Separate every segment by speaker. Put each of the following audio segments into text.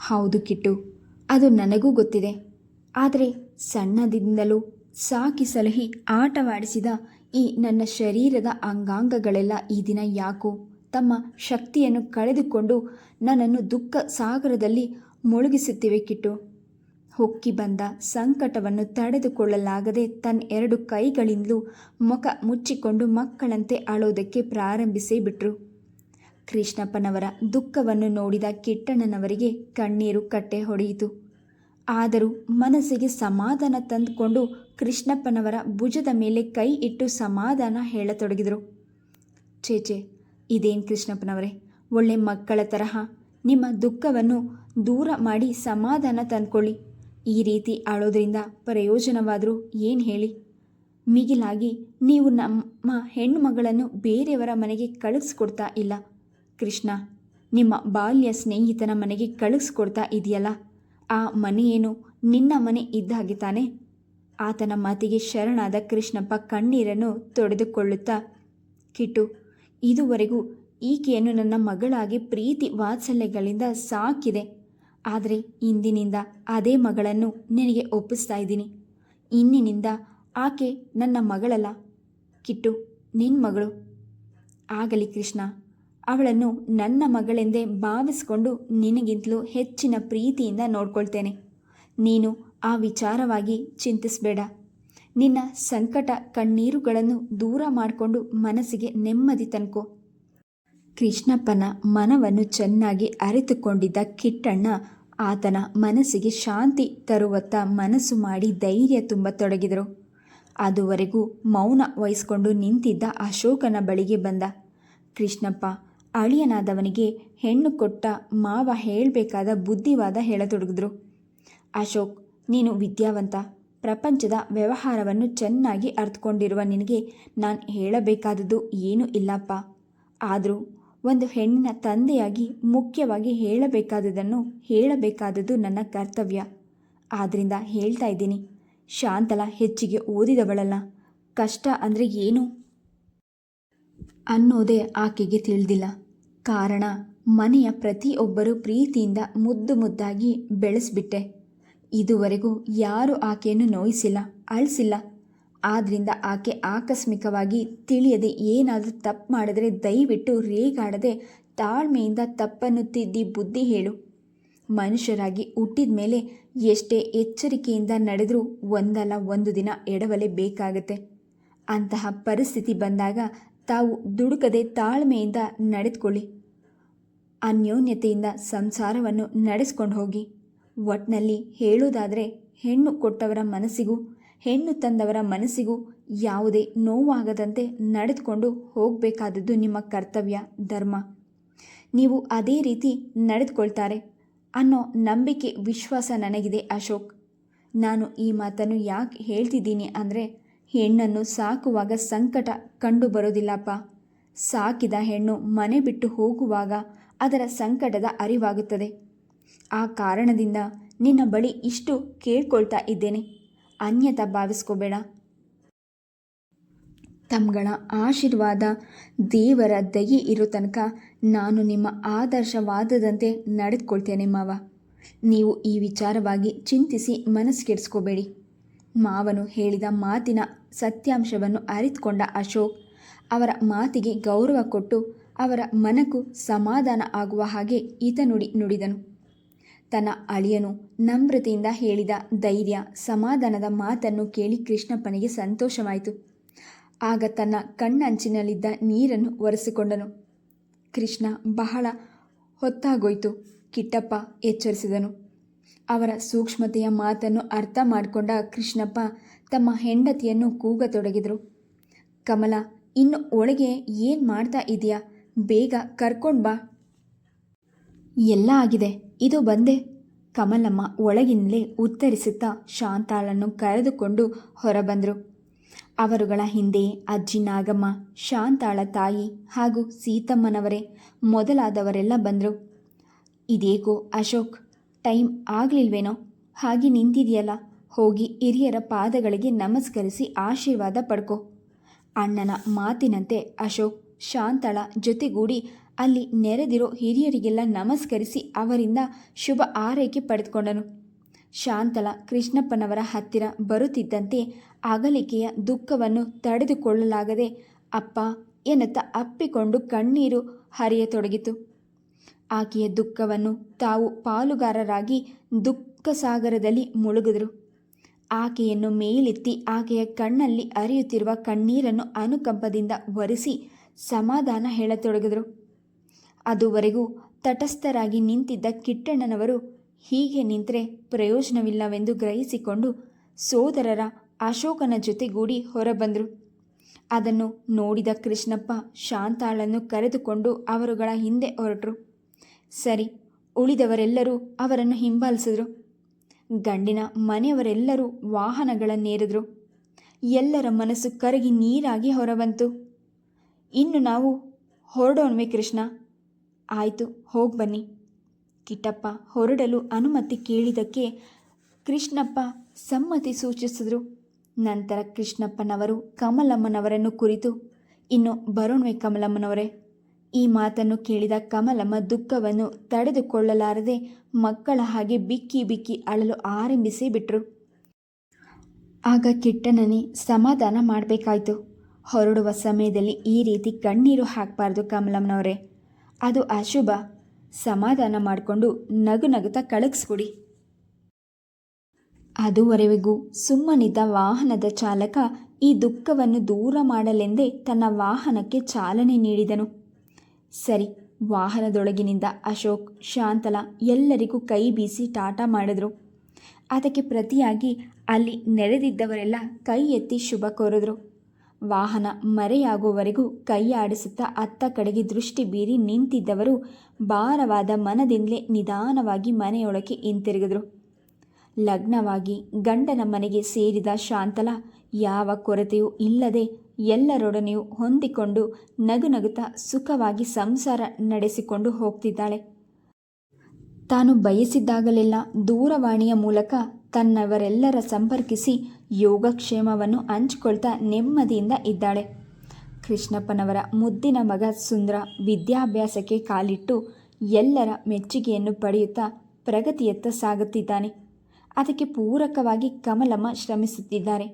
Speaker 1: ಹೌದು ಕಿಟ್ಟು, ಅದು ನನಗೂ ಗೊತ್ತಿದೆ. ಆದರೆ ಸಣ್ಣದಿಂದಲೂ ಸಾಕಿ ಸಲಹಿ ಆಟವಾಡಿಸಿದ ಈ ನನ್ನ ಶರೀರದ ಅಂಗಾಂಗಗಳೆಲ್ಲ ಈ ದಿನ ಯಾಕೋ ತಮ್ಮ ಶಕ್ತಿಯನ್ನು ಕಳೆದುಕೊಂಡು ನನ್ನನ್ನು ದುಃಖ ಸಾಗರದಲ್ಲಿ ಮುಳುಗಿಸುತ್ತಿವೆ ಕಿಟ್ಟು. ಹೊಕ್ಕಿ ಬಂದ ಸಂಕಟವನ್ನು ತಡೆದುಕೊಳ್ಳಲಾಗದೆ ತನ್ನ ಎರಡು ಕೈಗಳಿಂದಲೂ ಮುಖ ಮುಚ್ಚಿಕೊಂಡು ಮಕ್ಕಳಂತೆ ಅಳೋದಕ್ಕೆ ಪ್ರಾರಂಭಿಸೇ ಬಿಟ್ರು. ಕೃಷ್ಣಪ್ಪನವರ ದುಃಖವನ್ನು ನೋಡಿದ ಕಿಟ್ಟಣ್ಣನವರಿಗೆ ಕಣ್ಣೀರು ಕಟ್ಟೆ ಹೊಡೆಯಿತು. ಆದರೂ ಮನಸ್ಸಿಗೆ ಸಮಾಧಾನ ತಂದುಕೊಂಡು ಕೃಷ್ಣಪ್ಪನವರ ಭುಜದ ಮೇಲೆ ಕೈ ಇಟ್ಟು ಸಮಾಧಾನ ಹೇಳತೊಡಗಿದರು. ಚೇಚೆ ಇದೇನು ಕೃಷ್ಣಪ್ಪನವರೇ, ಒಳ್ಳೆ ಮಕ್ಕಳ ತರಹ, ನಿಮ್ಮ ದುಃಖವನ್ನು ದೂರ ಮಾಡಿ ಸಮಾಧಾನ ತಂದ್ಕೊಳ್ಳಿ. ಈ ರೀತಿ ಆಳೋದ್ರಿಂದ ಪ್ರಯೋಜನವಾದರೂ ಏನು ಹೇಳಿ? ಮಿಗಿಲಾಗಿ ನೀವು ನಮ್ಮ ಹೆಣ್ಣು ಮಗಳನ್ನು ಬೇರೆಯವರ ಮನೆಗೆ ಕಳಿಸ್ಕೊಡ್ತಾ ಇಲ್ಲ. ಕೃಷ್ಣ, ನಿಮ್ಮ ಬಾಲ್ಯ ಸ್ನೇಹಿತನ ಮನೆಗೆ ಕಳಿಸ್ಕೊಡ್ತಾ ಇದೆಯಲ್ಲ? ಆ ಮನೆಯೇನು ನಿನ್ನ ಮನೆ ಇದ್ದ ಹಾಗೆ ತಾನೆ? ಆತನ ಮಾತಿಗೆ ಶರಣಾದ ಕೃಷ್ಣಪ್ಪ ಕಣ್ಣೀರನ್ನು ತೊಡೆದುಕೊಳ್ಳುತ್ತಾ ಕಿಟ್ಟು ಇದುವರೆಗೂ ಈಕೆಯನ್ನು ನನ್ನ ಮಗಳಾಗಿ ಪ್ರೀತಿ ವಾತ್ಸಲ್ಯಗಳಿಂದ ಸಾಕಿದೆ. ಆದರೆ ಇಂದಿನಿಂದ ಅದೇ ಮಗಳನ್ನು ನಿನಗೆ ಒಪ್ಪಿಸ್ತಾ ಇದ್ದೀನಿ. ಇಂದಿನಿಂದ ಆಕೆ ನನ್ನ ಮಗಳಲ್ಲ. ಕಿಟ್ಟು ನಿನ್ನ ಮಗಳು. ಆಗಲಿ ಕೃಷ್ಣ. ಅವಳನ್ನು ನನ್ನ ಮಗಳೆಂದೇ ಭಾವಿಸಿಕೊಂಡು ನಿನಗಿಂತಲೂ ಹೆಚ್ಚಿನ ಪ್ರೀತಿಯಿಂದ ನೋಡ್ಕೊಳ್ತೇನೆ. ನೀನು ಆ ವಿಚಾರವಾಗಿ ಚಿಂತಿಸಬೇಡ. ನಿನ್ನ ಸಂಕಟ ಕಣ್ಣೀರುಗಳನ್ನು ದೂರ ಮಾಡಿಕೊಂಡು ಮನಸ್ಸಿಗೆ ನೆಮ್ಮದಿ ತನ್ಕೋ. ಕೃಷ್ಣಪ್ಪನ ಮನವನ್ನು ಚೆನ್ನಾಗಿ ಅರಿತುಕೊಂಡಿದ್ದ ಕಿಟ್ಟಣ್ಣ ಆತನ ಮನಸ್ಸಿಗೆ ಶಾಂತಿ ತರುವತ್ತ ಮನಸ್ಸು ಮಾಡಿ ಧೈರ್ಯ ತುಂಬ ತೊಡಗಿದರು. ಅದುವರೆಗೂ ಮೌನ ವಹಿಸ್ಕೊಂಡು ನಿಂತಿದ್ದ ಅಶೋಕನ ಬಳಿಗೆ ಬಂದ. ಕೃಷ್ಣಪ್ಪ ಅಳಿಯನಾದವನಿಗೆ ಹೆಣ್ಣು ಕೊಟ್ಟ ಮಾವ ಹೇಳಬೇಕಾದ ಬುದ್ಧಿವಾದ ಹೇಳತೊಡಗಿದ್ರು. ಅಶೋಕ್, ನೀನು ವಿದ್ಯಾವಂತ. ಪ್ರಪಂಚದ ವ್ಯವಹಾರವನ್ನು ಚೆನ್ನಾಗಿ ಅರ್ಥಕೊಂಡಿರುವ ನಿನಗೆ ನಾನು ಹೇಳಬೇಕಾದದ್ದು ಏನೂ ಇಲ್ಲಪ್ಪ. ಆದರೂ ಒಂದು ಹೆಣ್ಣಿನ ತಂದೆಯಾಗಿ ಮುಖ್ಯವಾಗಿ ಹೇಳಬೇಕಾದದನ್ನು ಹೇಳಬೇಕಾದದ್ದು ನನ್ನ ಕರ್ತವ್ಯ. ಆದ್ದರಿಂದ ಹೇಳ್ತಾ ಇದ್ದೀನಿ, ಶಾಂತಲ ಹೆಚ್ಚಿಗೆ ಓದಿದವಳಲ್ಲ. ಕಷ್ಟ ಅಂದರೆ ಏನು? ಅನ್ನೋದೇ ಆಕೆಗೆ ತಿಳಿದಿಲ್ಲ. ಕಾರಣ ಮನೆಯ ಪ್ರತಿಯೊಬ್ಬರು ಪ್ರೀತಿಯಿಂದ ಮುದ್ದು ಮುದ್ದಾಗಿ ಬೆಳೆಸಿಬಿಟ್ಟೆ. ಇದುವರೆಗೂ ಯಾರೂ ಆಕೆಯನ್ನು ನೋಯಿಸಿಲ್ಲ, ಅಳಿಸಿಲ್ಲ. ಆದ್ದರಿಂದ ಆಕೆ ಆಕಸ್ಮಿಕವಾಗಿ ತಿಳಿಯದೆ ಏನಾದರೂ ತಪ್ಪು ಮಾಡಿದರೆ ದಯವಿಟ್ಟು ರೇಗಾಡದೆ ತಾಳ್ಮೆಯಿಂದ ತಪ್ಪನ್ನು ತಿದ್ದಿ ಬುದ್ಧಿ ಹೇಳು. ಮನುಷ್ಯರಾಗಿ ಹುಟ್ಟಿದ ಮೇಲೆ ಎಷ್ಟೇ ಎಚ್ಚರಿಕೆಯಿಂದ ನಡೆದರೂ ಒಂದಲ್ಲ ಒಂದು ದಿನ ಎಡವಲೆ ಬೇಕಾಗತ್ತೆ. ಅಂತಹ ಪರಿಸ್ಥಿತಿ ಬಂದಾಗ ತಾವು ದುಡುಕದೆ ತಾಳ್ಮೆಯಿಂದ ನಡೆದುಕೊಳ್ಳಿ. ಅನ್ಯೋನ್ಯತೆಯಿಂದ ಸಂಸಾರವನ್ನು ನಡೆಸ್ಕೊಂಡು ಹೋಗಿ. ಒಟ್ಟಿನಲ್ಲಿ ಹೇಳುವುದಾದರೆ, ಹೆಣ್ಣು ಕೊಟ್ಟವರ ಮನಸ್ಸಿಗೂ, ಹೆಣ್ಣು ತಂದವರ ಮನಸ್ಸಿಗೂ ಯಾವುದೇ ನೋವಾಗದಂತೆ ನಡೆದುಕೊಂಡು ಹೋಗಬೇಕಾದದ್ದು ನಿಮ್ಮ ಕರ್ತವ್ಯ, ಧರ್ಮ. ನೀವು ಅದೇ ರೀತಿ ನಡೆದುಕೊಳ್ತಾರೆ ಅನ್ನೋ ನಂಬಿಕೆ, ವಿಶ್ವಾಸ ನನಗಿದೆ, ಅಶೋಕ್. ನಾನು ಈ ಮಾತನ್ನು ಯಾಕೆ ಹೇಳ್ತಿದ್ದೀನಿ ಅಂದರೆ, ಹೆಣ್ಣನ್ನು ಸಾಕುವಾಗ ಸಂಕಟ ಕಂಡು ಬರೋದಿಲ್ಲಪ್ಪ ಸಾಕಿದ ಹೆಣ್ಣು ಮನೆ ಬಿಟ್ಟು ಹೋಗುವಾಗ ಅದರ ಸಂಕಟದ ಅರಿವಾಗುತ್ತದೆ. ಆ ಕಾರಣದಿಂದ ನಿನ್ನ ಬಳಿ ಇಷ್ಟು ಕೇಳ್ಕೊಳ್ತಾ ಇದ್ದೇನೆ. ಅನ್ಯತಾ ಭಾವಿಸ್ಕೋಬೇಡ. ತಮ್ಗಳ ಆಶೀರ್ವಾದ ದೇವರ ದಯೆ ಇರೋ ತನಕ ನಾನು ನಿಮ್ಮ ಆದರ್ಶವಾದದಂತೆ ನಡೆದುಕೊಳ್ತೇನೆ ಮಾವ. ನೀವು ಈ ವಿಚಾರವಾಗಿ ಚಿಂತಿಸಿ ಮನಸ್ಸು ಕೆಡಿಸ್ಕೋಬೇಡಿ ಮಾವನು ಹೇಳಿದ ಮಾತಿನ ಸತ್ಯಾಂಶವನ್ನು ಅರಿತುಕೊಂಡ ಅಶೋಕ್ ಅವರ ಮಾತಿಗೆ ಗೌರವ ಕೊಟ್ಟು ಅವರ ಮನಕ್ಕೂ ಸಮಾಧಾನ ಆಗುವ ಹಾಗೆ ಈತ ನುಡಿ ನುಡಿದನು. ತನ್ನ ಅಳಿಯನು ನಮ್ರತೆಯಿಂದ ಹೇಳಿದ ಧೈರ್ಯ, ಸಮಾಧಾನದ ಮಾತನ್ನು ಕೇಳಿ ಕೃಷ್ಣಪ್ಪನಿಗೆ ಸಂತೋಷವಾಯಿತು. ಆಗ ತನ್ನ ಕಣ್ಣಂಚಿನಲ್ಲಿದ್ದ ನೀರನ್ನು ಒರೆಸಿಕೊಂಡನು. ಕೃಷ್ಣ ಬಹಳ ಹೊತ್ತಾಗೋಯ್ತು, ಕಿಟ್ಟಪ್ಪ ಎಚ್ಚರಿಸಿದನು. ಅವರ ಸೂಕ್ಷ್ಮತೆಯ ಮಾತನ್ನು ಅರ್ಥ ಮಾಡಿಕೊಂಡ ಕೃಷ್ಣಪ್ಪ ತಮ್ಮ ಹೆಂಡತಿಯನ್ನು ಕೂಗತೊಡಗಿದರು. ಕಮಲ, ಇನ್ನು ಒಳಗೆ ಏನು ಮಾಡ್ತಾ ಇದೆಯಾ? ಬೇಗ ಕರ್ಕೊಂಡು ಬಾ. ಎಲ್ಲ ಆಗಿದೆ. ಇದು ಬಂದೆ. ಕಮಲಮ್ಮ ಒಳಗಿನಲೇ ಉತ್ತರಿಸುತ್ತಾ ಶಾಂತಾಳನ್ನು ಕರೆದುಕೊಂಡು ಹೊರಬಂದರು. ಅವರುಗಳ ಹಿಂದೆ ಅಜ್ಜಿ ನಾಗಮ್ಮ, ಶಾಂತಾಳ ತಾಯಿ ಹಾಗೂ ಸೀತಮ್ಮನವರೇ ಮೊದಲಾದವರೆಲ್ಲ ಬಂದರು. ಇದೇಕೋ ಅಶೋಕ್, ಟೈಮ್ ಆಗಲಿಲ್ವೇನೋ? ಹಾಗೆ ನಿಂತಿದೆಯಲ್ಲ? ಹೋಗಿ ಹಿರಿಯರ ಪಾದಗಳಿಗೆ ನಮಸ್ಕರಿಸಿ ಆಶೀರ್ವಾದ ಪಡ್ಕೋ. ಅಣ್ಣನ ಮಾತಿನಂತೆ ಅಶೋಕ್ ಶಾಂತಳ ಜೊತೆಗೂಡಿ ಅಲ್ಲಿ ನೆರೆದಿರೋ ಹಿರಿಯರಿಗೆಲ್ಲ ನಮಸ್ಕರಿಸಿ ಅವರಿಂದ ಶುಭ ಆರೈಕೆ ಪಡೆದುಕೊಂಡನು. ಶಾಂತಳ ಕೃಷ್ಣಪ್ಪನವರ ಹತ್ತಿರ ಬರುತ್ತಿದ್ದಂತೆ ಅಗಲಿಕೆಯ ದುಃಖವನ್ನು ತಡೆದುಕೊಳ್ಳಲಾಗದೆ, ಅಪ್ಪ, ಎನ್ನುತ್ತಾ ಅಪ್ಪಿಕೊಂಡು ಕಣ್ಣೀರು ಹರಿಯತೊಡಗಿತು. ಆಕೆಯ ದುಃಖವನ್ನು ತಾವು ಪಾಲುಗಾರರಾಗಿ ದುಃಖ ಸಾಗರದಲ್ಲಿ ಮುಳುಗಿದರು. ಆಕೆಯನ್ನು ಮೇಲೆತ್ತಿ ಆಕೆಯ ಕಣ್ಣಲ್ಲಿ ಅರಿಯುತ್ತಿರುವ ಕಣ್ಣೀರನ್ನು ಅನುಕಂಪದಿಂದ ಒರೆಸಿ ಸಮಾಧಾನ ಹೇಳತೊಡಗಿದರು. ಅದುವರೆಗೂ ತಟಸ್ಥರಾಗಿ ನಿಂತಿದ್ದ ಕಿಟ್ಟಣ್ಣನವರು ಹೀಗೆ ನಿಂತರೆ ಪ್ರಯೋಜನವಿಲ್ಲವೆಂದು ಗ್ರಹಿಸಿಕೊಂಡು ಸೋದರರ ಅಶೋಕನ ಜೊತೆಗೂಡಿ ಹೊರಬಂದರು. ಅದನ್ನು ನೋಡಿದ ಕೃಷ್ಣಪ್ಪ ಶಾಂತಾಳನ್ನು ಕರೆದುಕೊಂಡು ಅವರುಗಳ ಹಿಂದೆ ಹೊರಟರು. ಸರಿ, ಉಳಿದವರೆಲ್ಲರೂ ಅವರನ್ನು ಹಿಂಬಾಲಿಸಿದರು. ಗಂಡಿನ ಮನೆಯವರೆಲ್ಲರೂ ವಾಹನಗಳನ್ನೇರಿದ್ರು. ಎಲ್ಲರ ಮನಸ್ಸು ಕರಗಿ ನೀರಾಗಿ ಹೊರಬಂತು. ಇನ್ನು ನಾವು ಹೊರಡೋಣ್ವೆ ಕೃಷ್ಣ. ಆಯಿತು, ಹೋಗಿ ಬನ್ನಿ. ಕಿಟ್ಟಪ್ಪ ಹೊರಡಲು ಅನುಮತಿ ಕೇಳಿದ್ದಕ್ಕೆ ಕೃಷ್ಣಪ್ಪ ಸಮ್ಮತಿ ಸೂಚಿಸಿದರು. ನಂತರ ಕೃಷ್ಣಪ್ಪನವರು ಕಮಲಮ್ಮನವರನ್ನು ಕುರಿತು, ಇನ್ನು ಬರೋಣ್ವೆ ಕಮಲಮ್ಮನವರೇ. ಈ ಮಾತನ್ನು ಕೇಳಿದ ಕಮಲಮ್ಮ ದುಃಖವನ್ನು ತಡೆದುಕೊಳ್ಳಲಾರದೆ ಮಕ್ಕಳ ಹಾಗೆ ಬಿಕ್ಕಿ ಬಿಕ್ಕಿ ಅಳಲು ಆರಂಭಿಸಿ ಬಿಟ್ಟರು ಆಗ ಕಿಟ್ಟನನಿ ಸಮಾಧಾನ ಮಾಡಬೇಕಾಯ್ತು. ಹೊರಡುವ ಸಮಯದಲ್ಲಿ ಈ ರೀತಿ ಕಣ್ಣೀರು ಹಾಕಬಾರ್ದು ಕಮಲಮ್ಮನವರೇ. ಅದು ಅಶುಭ. ಸಮಾಧಾನ ಮಾಡಿಕೊಂಡು ನಗು ನಗುತ್ತಾ ಕಳಗಿಸ್ಕೊಡಿ. ಅದುವರೆಗೂ ಸುಮ್ಮನಿದ್ದ ವಾಹನದ ಚಾಲಕ ಈ ದುಃಖವನ್ನು ದೂರ ಮಾಡಲೆಂದೇ ತನ್ನ ವಾಹನಕ್ಕೆ ಚಾಲನೆ ನೀಡಿದನು. ಸರಿ, ವಾಹನದೊಳಗಿನಿಂದ ಅಶೋಕ್, ಶಾಂತಲ ಎಲ್ಲರಿಗೂ ಕೈ ಬೀಸಿ ಟಾಟಾ ಮಾಡಿದ್ರು. ಅದಕ್ಕೆ ಪ್ರತಿಯಾಗಿ ಅಲ್ಲಿ ನೆರೆದಿದ್ದವರೆಲ್ಲ ಕೈ ಎತ್ತಿ ಶುಭ ಕೋರಿದ್ರು. ವಾಹನ ಮರೆಯಾಗುವವರೆಗೂ ಕೈ ಆಡಿಸುತ್ತಾ ಅತ್ತ ಕಡೆಗೆ ದೃಷ್ಟಿ ಬೀರಿ ನಿಂತಿದ್ದವರು ಭಾರವಾದ ಮನದಿಂದಲೇ ನಿಧಾನವಾಗಿ ಮನೆಯೊಳಗೆ ಹಿಂತಿರುಗಿದರು. ಲಗ್ನವಾಗಿ ಗಂಡನ ಮನೆಗೆ ಸೇರಿದ ಶಾಂತಲ, ಯಾವ ಕೊರತೆಯೂ ಇಲ್ಲದೆ ಎಲ್ಲರೊಡನೆಯೂ ಹೊಂದಿಕೊಂಡು ನಗು ನಗುತ್ತಾ ಸುಖವಾಗಿ ಸಂಸಾರ ನಡೆಸಿಕೊಂಡು ಹೋಗ್ತಿದ್ದಾಳೆ. ತಾನು ಬಯಸಿದ್ದಾಗಲೆಲ್ಲ ದೂರವಾಣಿಯ ಮೂಲಕ ತನ್ನವರೆಲ್ಲರ ಸಂಪರ್ಕಿಸಿ ಯೋಗಕ್ಷೇಮವನ್ನು ಹಂಚಿಕೊಳ್ತಾ ನೆಮ್ಮದಿಯಿಂದ ಇದ್ದಾಳೆ. ಕೃಷ್ಣಪ್ಪನವರ ಮುದ್ದಿನ ಮಗ ಸುಂದರ ವಿದ್ಯಾಭ್ಯಾಸಕ್ಕೆ ಕಾಲಿಟ್ಟು ಎಲ್ಲರ ಮೆಚ್ಚುಗೆಯನ್ನು ಪಡೆಯುತ್ತಾ ಪ್ರಗತಿಯತ್ತ ಸಾಗುತ್ತಿದ್ದಾನೆ. ಅದಕ್ಕೆ ಪೂರಕವಾಗಿ ಕಮಲಮ್ಮ ಶ್ರಮಿಸುತ್ತಿದ್ದಾರೆ.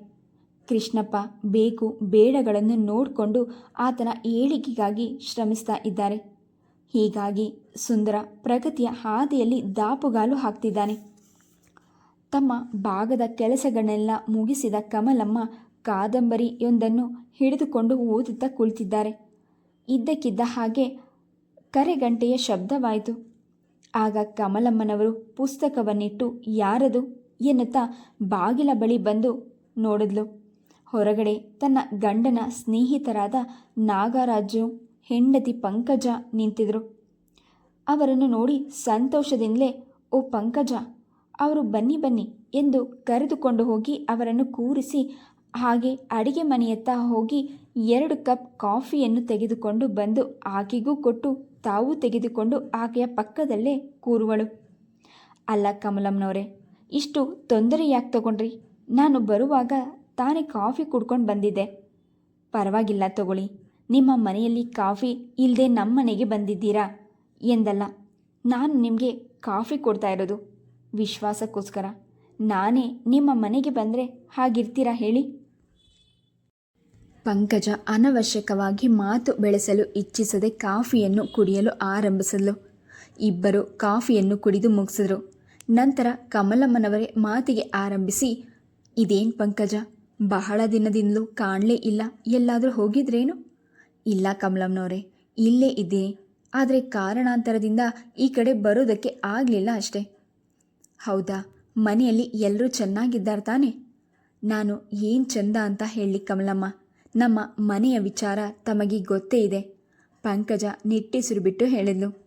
Speaker 1: ಕೃಷ್ಣಪ್ಪ ಬೇಕು ಬೇಡಗಳನ್ನು ನೋಡಿಕೊಂಡು ಆತನ ಏಳಿಗೆಗಾಗಿ ಶ್ರಮಿಸ್ತಾ ಇದ್ದಾರೆ. ಹೀಗಾಗಿ ಸುಂದರ ಪ್ರಗತಿಯ ಹಾದಿಯಲ್ಲಿ ದಾಪುಗಾಲು ಹಾಕ್ತಿದ್ದಾನೆ. ತಮ್ಮ ಭಾಗದ ಕೆಲಸಗಳನ್ನೆಲ್ಲ ಮುಗಿಸಿದ ಕಮಲಮ್ಮ ಕಾದಂಬರಿಯೊಂದನ್ನು ಹಿಡಿದುಕೊಂಡು ಓದುತ್ತಾ ಕುಳಿತಿದ್ದಾರೆ. ಇದ್ದಕ್ಕಿದ್ದ ಹಾಗೆ ಕರೆಗಂಟೆಯ ಶಬ್ದವಾಯಿತು. ಆಗ ಕಮಲಮ್ಮನವರು ಪುಸ್ತಕವನ್ನಿಟ್ಟು ಯಾರದು ಎನ್ನುತ್ತಾ ಬಾಗಿಲ ಬಳಿ ಬಂದು ನೋಡಿದ್ಲು. ಹೊರಗಡೆ ತನ್ನ ಗಂಡನ ಸ್ನೇಹಿತರಾದ ನಾಗರಾಜು, ಹೆಂಡತಿ ಪಂಕಜ ನಿಂತಿದ್ರು. ಅವರನ್ನು ನೋಡಿ ಸಂತೋಷದಿಂದಲೇ, ಓ ಪಂಕಜ ಅವರು ಬನ್ನಿ ಬನ್ನಿ ಎಂದು ಕರೆದುಕೊಂಡು ಹೋಗಿ ಅವರನ್ನು ಕೂರಿಸಿ ಹಾಗೆ ಅಡಿಗೆ ಮನೆಯತ್ತ ಹೋಗಿ ಎರಡು ಕಪ್ ಕಾಫಿಯನ್ನು ತೆಗೆದುಕೊಂಡು ಬಂದು ಆಕೆಗೂ ಕೊಟ್ಟು ತಾವು ತೆಗೆದುಕೊಂಡು ಆಕೆಯ ಪಕ್ಕದಲ್ಲೇ ಕೂರುವಳು. ಅಲ್ಲ ಕಮಲಮ್ಮನವರೇ, ಇಷ್ಟು ತೊಂದರೆ ಯಾಕೆ ತಗೊಂಡ್ರಿ. ನಾನು ಬರುವಾಗ ತಾನೇ ಕಾಫಿ ಕುಡ್ಕೊಂಡು ಬಂದಿದ್ದೆ. ಪರವಾಗಿಲ್ಲ ತಗೊಳ್ಳಿ. ನಿಮ್ಮ ಮನೆಯಲ್ಲಿ ಕಾಫಿ ಇಲ್ಲದೆ ನಮ್ಮನೆಗೆ ಬಂದಿದ್ದೀರಾ ಎಂದಲ್ಲ. ನಾನು ನಿಮಗೆ ಕಾಫಿ ಕೊಡ್ತಾ ಇರೋದು. ವಿಶ್ವಾಸಕ್ಕೋಸ್ಕರ. ನಾನೇ ನಿಮ್ಮ ಮನೆಗೆ ಬಂದರೆ ಹಾಗಿರ್ತೀರಾ ಹೇಳಿ? ಪಂಕಜ ಅನವಶ್ಯಕವಾಗಿ ಮಾತು ಬೆಳೆಸಲು ಇಚ್ಛಿಸದೆ ಕಾಫಿಯನ್ನು ಕುಡಿಯಲು ಆರಂಭಿಸಿದ್ಲು. ಇಬ್ಬರು ಕಾಫಿಯನ್ನು ಕುಡಿದು ಮುಗಿಸಿದರು. ನಂತರ ಕಮಲಮ್ಮನವರೇ ಮಾತಿಗೆ ಆರಂಭಿಸಿ, ಇದೇನು ಪಂಕಜ, ಬಹಳ ದಿನದಿಂದಲೂ ಕಾಣಲೇ ಇಲ್ಲ, ಎಲ್ಲಾದರೂ ಹೋಗಿದ್ರೇನು? ಇಲ್ಲ ಕಮಲಮ್ಮನವರೇ, ಇಲ್ಲೇ ಇದ್ದೀನಿ. ಆದರೆ ಕಾರಣಾಂತರದಿಂದ ಈ ಕಡೆ ಬರೋದಕ್ಕೆ ಆಗಲಿಲ್ಲ ಅಷ್ಟೇ. ಹೌದಾ? ಮನೆಯಲ್ಲಿ ಎಲ್ಲರೂ ಚೆನ್ನಾಗಿದ್ದಾರೆ ತಾನೆ? ನಾನು ಏನು ಚಂದ ಅಂತ ಹೇಳಿ ಕಮಲಮ್ಮ. ನಮ್ಮ ಮನೆಯ ವಿಚಾರ ತಮಗೆ ಗೊತ್ತೇ ಇದೆ. ಪಂಕಜ ನಿಟ್ಟೆಸಿರು ಬಿಟ್ಟು ಹೇಳಿದ್ಲು.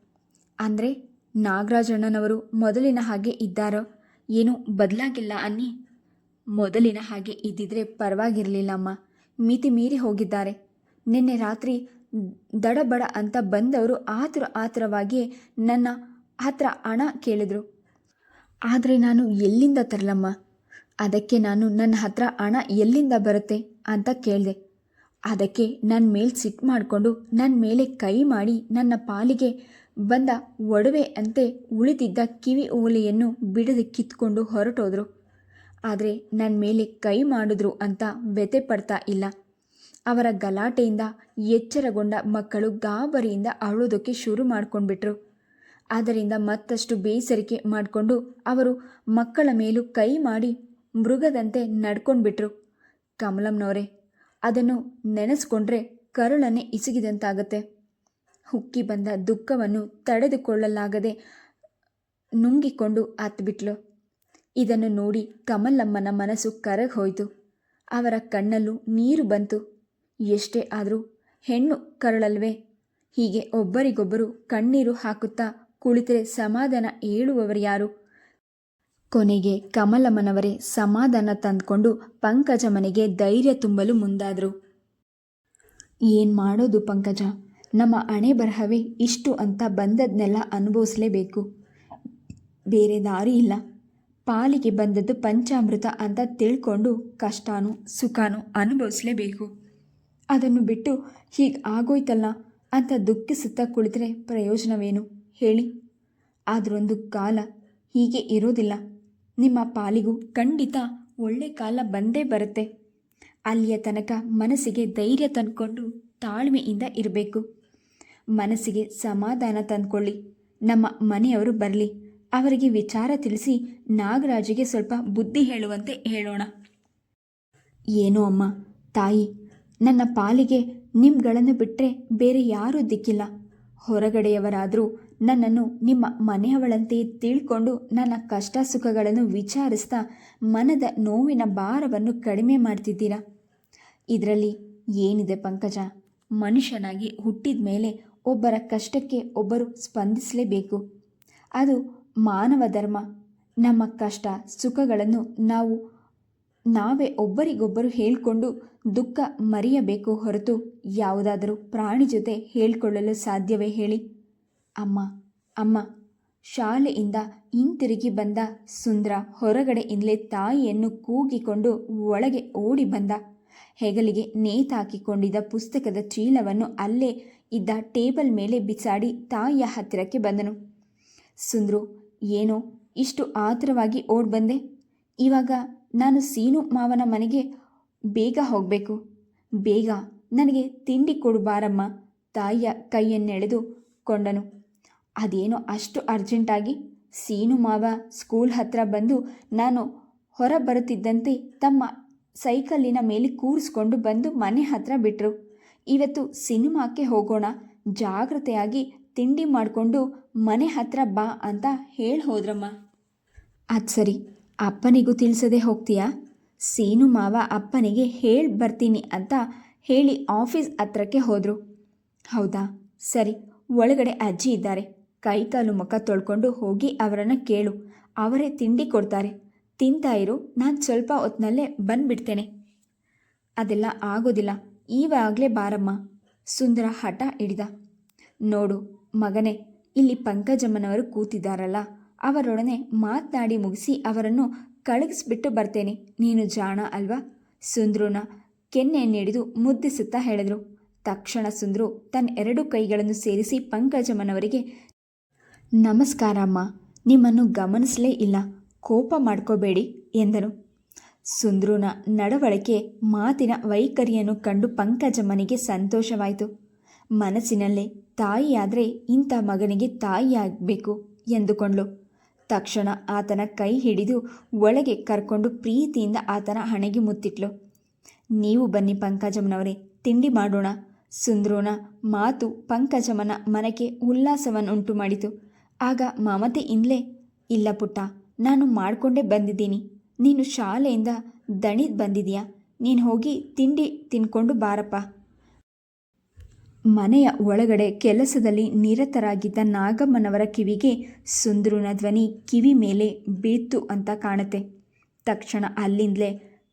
Speaker 1: ಅಂದರೆ ನಾಗರಾಜಣ್ಣನವರು ಮೊದಲಿನ ಹಾಗೆ ಇದ್ದಾರೋ? ಏನೂ ಬದಲಾಗಿಲ್ಲ ಅನ್ನಿ? ಮೊದಲಿನ ಹಾಗೆ ಇದ್ದಿದ್ರೆ ಪರವಾಗಿರಲಿಲ್ಲಮ್ಮ ಮಿತಿ ಮೀರಿ ಹೋಗಿದ್ದಾರೆ. ನಿನ್ನೆ ರಾತ್ರಿ ದಡಬಡ ಅಂತ ಬಂದವರು ಆತುರ ಆತುರವಾಗಿ ನನ್ನ ಹತ್ರ ಹಣ ಕೇಳಿದ್ರು. ಆದರೆ ನಾನು ಎಲ್ಲಿಂದ ತರಲಮ್ಮ? ಅದಕ್ಕೆ ನಾನು ನನ್ನ ಹತ್ರ ಹಣ ಎಲ್ಲಿಂದ ಬರುತ್ತೆ ಅಂತ ಕೇಳಿದೆ. ಅದಕ್ಕೆ ನನ್ನ ಮೇಲೆ ಸಿಟ್ಟು ಮಾಡಿಕೊಂಡು ನನ್ನ ಮೇಲೆ ಕೈ ಮಾಡಿ ನನ್ನ ಪಾಲಿಗೆ ಬಂದ ಒಡವೆ ಅಂತೆ ಉಳಿದಿದ್ದ ಕಿವಿ ಓಲೆಯನ್ನು ಬಿಡದೆ ಕಿತ್ಕೊಂಡು ಹೊರಟೋದ್ರು. ಆದರೆ ನನ್ನ ಮೇಲೆ ಕೈ ಮಾಡಿದ್ರು ಅಂತ ವ್ಯಥೆ ಪಡ್ತಾ ಇಲ್ಲ. ಅವರ ಗಲಾಟೆಯಿಂದ ಎಚ್ಚರಗೊಂಡ ಮಕ್ಕಳು ಗಾಬರಿಯಿಂದ ಅಳೋದಕ್ಕೆ ಶುರು ಮಾಡ್ಕೊಂಡ್ಬಿಟ್ರು. ಅದರಿಂದ ಮತ್ತಷ್ಟು ಬೇಸರಿಕೆ ಮಾಡಿಕೊಂಡು ಅವರು ಮಕ್ಕಳ ಮೇಲೂ ಕೈ ಮಾಡಿ ಮೃಗದಂತೆ ನಡ್ಕೊಂಡ್ಬಿಟ್ರು. ಕಮಲಮ್ನವರೇ, ಅದನ್ನು ನೆನೆಸ್ಕೊಂಡ್ರೆ ಕರುಳನ್ನೇ ಇಸುಗಿದಂತಾಗತ್ತೆ. ಹುಕ್ಕಿ ಬಂದ ದುಃಖವನ್ನು ತಡೆದುಕೊಳ್ಳಲಾಗದೆ ನುಂಗಿಕೊಂಡು ಹತ್ಬಿಟ್ಲು ಇದನ್ನು ನೋಡಿ ಕಮಲಮ್ಮನ ಮನಸ್ಸು ಕರಗಿ ಹೋಯಿತು ಅವರ ಕಣ್ಣಲ್ಲೂ ನೀರು ಬಂತು. ಎಷ್ಟೇ ಆದರೂ ಹೆಣ್ಣು ಕರಳಲ್ವೇ? ಹೀಗೆ ಒಬ್ಬರಿಗೊಬ್ಬರು ಕಣ್ಣೀರು ಹಾಕುತ್ತಾ ಕುಳಿತರೆ ಸಮಾಧಾನ ಹೇಳುವವರು ಯಾರು? ಕೊನೆಗೆ ಕಮಲಮ್ಮನವರೇ ಸಮಾಧಾನ ತಂದುಕೊಂಡು ಪಂಕಜ ಮನೆಗೆ ಧೈರ್ಯ ತುಂಬಲು ಮುಂದಾದರು. ಏನು ಮಾಡೋದು ಪಂಕಜ? ನಮ್ಮ ಹಣೆ ಬರಹವೇ ಇಷ್ಟು ಅಂತ ಬಂದದ್ನೆಲ್ಲ ಅನುಭವಿಸಲೇಬೇಕು. ಬೇರೆ ದಾರಿ ಇಲ್ಲ. ಪಾಲಿಗೆ ಬಂದದ್ದು ಪಂಚಾಮೃತ ಅಂತ ತಿಳ್ಕೊಂಡು ಕಷ್ಟನೂ ಸುಖನೂ ಅನುಭವಿಸಲೇಬೇಕು. ಅದನ್ನು ಬಿಟ್ಟು ಹೀಗೆ ಆಗೋಯ್ತಲ್ಲ ಅಂತ ದುಃಖಿಸುತ್ತಾ ಕುಳಿತರೆ ಪ್ರಯೋಜನವೇನು? ಹೇಳಿ. ಆದರೊಂದು ಕಾಲ ಹೀಗೆ ಇರೋದಿಲ್ಲ ನಿಮ್ಮ ಪಾಲಿಗೂ ಖಂಡಿತ ಒಳ್ಳೆ ಕಾಲ ಬಂದೇ ಬರುತ್ತೆ. ಅಲ್ಲಿಯ ತನಕ ಮನಸ್ಸಿಗೆ ಧೈರ್ಯ ತಂದುಕೊಂಡು ತಾಳ್ಮೆಯಿಂದ ಇರಬೇಕು. ಮನಸ್ಸಿಗೆ ಸಮಾಧಾನ ತಂದ್ಕೊಳ್ಳಿ. ನಮ್ಮ ಮನೆಯವರು ಬರಲಿ. ಅವರಿಗೆ ವಿಚಾರ ತಿಳಿಸಿ ನಾಗರಾಜಿಗೆ ಸ್ವಲ್ಪ ಬುದ್ಧಿ ಹೇಳುವಂತೆ ಹೇಳೋಣ. ಏನೋ ಅಮ್ಮ, ತಾಯಿ, ನನ್ನ ಪಾಲಿಗೆ ನಿಮ್ಗಳನ್ನು ಬಿಟ್ಟರೆ ಬೇರೆ ಯಾರೂ ದಿಕ್ಕಿಲ್ಲ. ಹೊರಗಡೆಯವರಾದರೂ ನನ್ನನ್ನು ನಿಮ್ಮ ಮನೆಯವಳಂತೆ ತಿಳ್ಕೊಂಡು ನನ್ನ ಕಷ್ಟ ಸುಖಗಳನ್ನು ವಿಚಾರಿಸ್ತಾ ಮನದ ನೋವಿನ ಭಾರವನ್ನು ಕಡಿಮೆ ಮಾಡ್ತಿದ್ದೀರಾ? ಇದರಲ್ಲಿ ಏನಿದೆ ಪಂಕಜ? ಮನುಷ್ಯನಾಗಿ ಹುಟ್ಟಿದ ಮೇಲೆ ಒಬ್ಬರ ಕಷ್ಟಕ್ಕೆ ಒಬ್ಬರು ಸ್ಪಂದಿಸಲೇಬೇಕು. ಅದು ಮಾನವ ಧರ್ಮ. ನಮ್ಮ ಕಷ್ಟ, ಸುಖಗಳನ್ನು ನಾವು, ನಾವೇ ಒಬ್ಬರಿಗೊಬ್ಬರು ಹೇಳಿಕೊಂಡು ದುಃಖ ಮರೆಯಬೇಕು ಹೊರತು ಯಾವುದಾದರೂ ಪ್ರಾಣಿ ಜೊತೆ ಹೇಳಿಕೊಳ್ಳಲು ಸಾಧ್ಯವೇ ಹೇಳಿ? ಅಮ್ಮ ಅಮ್ಮ. ಶಾಲೆಯಿಂದ ಹಿಂತಿರುಗಿ ಬಂದ ಸುಂದ್ರ ಹೊರಗಡೆಯಿಂದಲೇ ತಾಯಿಯನ್ನು ಕೂಗಿಕೊಂಡು ಒಳಗೆ ಓಡಿ ಬಂದ. ಹೆಗಲಿಗೆ ನೇತಾಕಿಕೊಂಡಿದ್ದ ಪುಸ್ತಕದ ಚೀಲವನ್ನು ಅಲ್ಲೇ ಇದ್ದ ಟೇಬಲ್ ಮೇಲೆ ಬಿಸಾಡಿ ತಾಯಿಯ ಹತ್ತಿರಕ್ಕೆ ಬಂದನು. ಸುಂದ್ರು, ಏನೋ ಇಷ್ಟು ಆತುರವಾಗಿ ಓಡ್ ಬಂದೆ. ಇವಾಗ ನಾನು ಸೀನು ಮಾವನ ಮನೆಗೆ ಬೇಗ ಹೋಗಬೇಕು. ಬೇಗ ನನಗೆ ತಿಂಡಿ ಕೊಡು ಬಾರಮ್ಮ. ತಾಯಿಯ ಕೈಯನ್ನೆಳೆದು ಕೊಂಡನು. ಅದೇನೋ ಅಷ್ಟು ಅರ್ಜೆಂಟಾಗಿ? ಸೀನು ಮಾವ ಸ್ಕೂಲ್ ಹತ್ರ ಬಂದು ನಾನು ಹೊರ ಬರುತ್ತಿದ್ದಂತೆ ತಮ್ಮ ಸೈಕಲ್ಲಿನ ಮೇಲೆ ಕೂರಿಸ್ಕೊಂಡು ಬಂದು ಮನೆ ಹತ್ರ ಬಿಟ್ಟರು ಇವತ್ತು ಸಿನಿಮಾಕ್ಕೆ ಹೋಗೋಣ, ಜಾಗ್ರತೆಯಾಗಿ ತಿಂಡಿ ಮಾಡಿಕೊಂಡು ಮನೆ ಹತ್ರ ಬಾ ಅಂತ ಹೇಳಿ ಹೋದ್ರಮ್ಮ. ಅದು ಸರಿ, ಅಪ್ಪನಿಗೂ ತಿಳಿಸದೆ ಹೋಗ್ತೀಯಾ? ಸೀನು ಮಾವ ಅಪ್ಪನಿಗೆ ಹೇಳಿ ಬರ್ತೀನಿ ಅಂತ ಹೇಳಿ ಆಫೀಸ್ ಹತ್ರಕ್ಕೆ ಹೋದರು. ಹೌದಾ? ಸರಿ, ಒಳಗಡೆ ಅಜ್ಜಿ ಇದ್ದಾರೆ. ಕೈಕಾಲು ಮುಖ ತೊಳ್ಕೊಂಡು ಹೋಗಿ ಅವರನ್ನು ಕೇಳು. ಅವರೇ ತಿಂಡಿ ಕೊಡ್ತಾರೆ. ತಿಂತಾ ಇರು, ನಾನು ಸ್ವಲ್ಪ ಹೊತ್ತಿನಲ್ಲೇ ಬಂದುಬಿಡ್ತೇನೆ. ಅದೆಲ್ಲ ಆಗೋದಿಲ್ಲ. ಈವಾಗಲೇ ಬಾರಮ್ಮ. ಸುಂದರ ಹಠ ಹಿಡಿದ. ನೋಡು, ಮಗನೇ, ಇಲ್ಲಿ ಪಂಕಜಮ್ಮನವರು ಕೂತಿದ್ದಾರಲ್ಲ. ಅವರೊಡನೆ ಮಾತನಾಡಿ ಮುಗಿಸಿ ಅವರನ್ನು ಕಳಗಿಸ್ಬಿಟ್ಟು ಬರ್ತೇನೆ. ನೀನು ಜಾಣ ಅಲ್ವಾ? ಸುಂದ್ರುನ ಕೆನ್ನೆಯನ್ನಿಡಿದು ಮುದ್ದಿಸುತ್ತಾ ಹೇಳಿದರು. ತಕ್ಷಣ ಸುಂದ್ರು ತನ್ನ ಎರಡು ಕೈಗಳನ್ನು ಸೇರಿಸಿ ಪಂಕಜಮ್ಮನವರಿಗೆ ನಮಸ್ಕಾರ ಅಮ್ಮ ನಿಮ್ಮನ್ನು ಗಮನಿಸಲೇ ಇಲ್ಲ, ಕೋಪ ಮಾಡ್ಕೋಬೇಡಿ ಎಂದನು ಸುಂದ್ರುನ ನಡವಳಿಕೆ ಮಾತಿನ ವೈಖರಿಯನ್ನು ಕಂಡು ಪಂಕಜಮ್ಮನಿಗೆ ಸಂತೋಷವಾಯಿತು. ಮನಸ್ಸಿನಲ್ಲೇ ತಾಯಿಯಾದರೆ ಇಂಥ ಮಗನಿಗೆ ತಾಯಿಯಾಗಬೇಕು ಎಂದುಕೊಂಡ್ಳು. ತಕ್ಷಣ ಆತನ ಕೈ ಹಿಡಿದು ಒಳಗೆ ಕರ್ಕೊಂಡು ಪ್ರೀತಿಯಿಂದ ಆತನ ಹಣೆಗೆ ಮುತ್ತಿಟ್ಲು. ನೀವು ಬನ್ನಿ ಪಂಕಜಮ್ಮನವರೇ, ತಿಂಡಿ ಮಾಡೋಣ. ಸುಂದ್ರೋನ ಮಾತು ಪಂಕಜಮ್ಮನ ಮನಕ್ಕೆ ಉಲ್ಲಾಸವನ್ನುಂಟು ಮಾಡಿತು ಆಗ ಮಮತೆಯಿಂದಲೇ ಇಲ್ಲ ಪುಟ್ಟ, ನಾನು ಮಾಡಿಕೊಂಡೇ ಬಂದಿದ್ದೀನಿ. ನೀನು ಶಾಲೆಯಿಂದ ದಣಿದು ಬಂದಿದೀಯಾ? ನೀನು ಹೋಗಿ ತಿಂಡಿ ತಿನ್ಕೊಂಡು ಬಾರಪ್ಪ. ಮನೆಯ ಒಳಗಡೆ ಕೆಲಸದಲ್ಲಿ ನಿರತರಾಗಿದ್ದ ನಾಗಮ್ಮನವರ ಕಿವಿಗೆ ಸುಂದ್ರುನ ಧ್ವನಿ ಕಿವಿ ಮೇಲೆ ಬೀತ್ತು ಅಂತ ಕಾಣುತ್ತೆ. ತಕ್ಷಣ ಅಲ್ಲಿಂದಲೇ,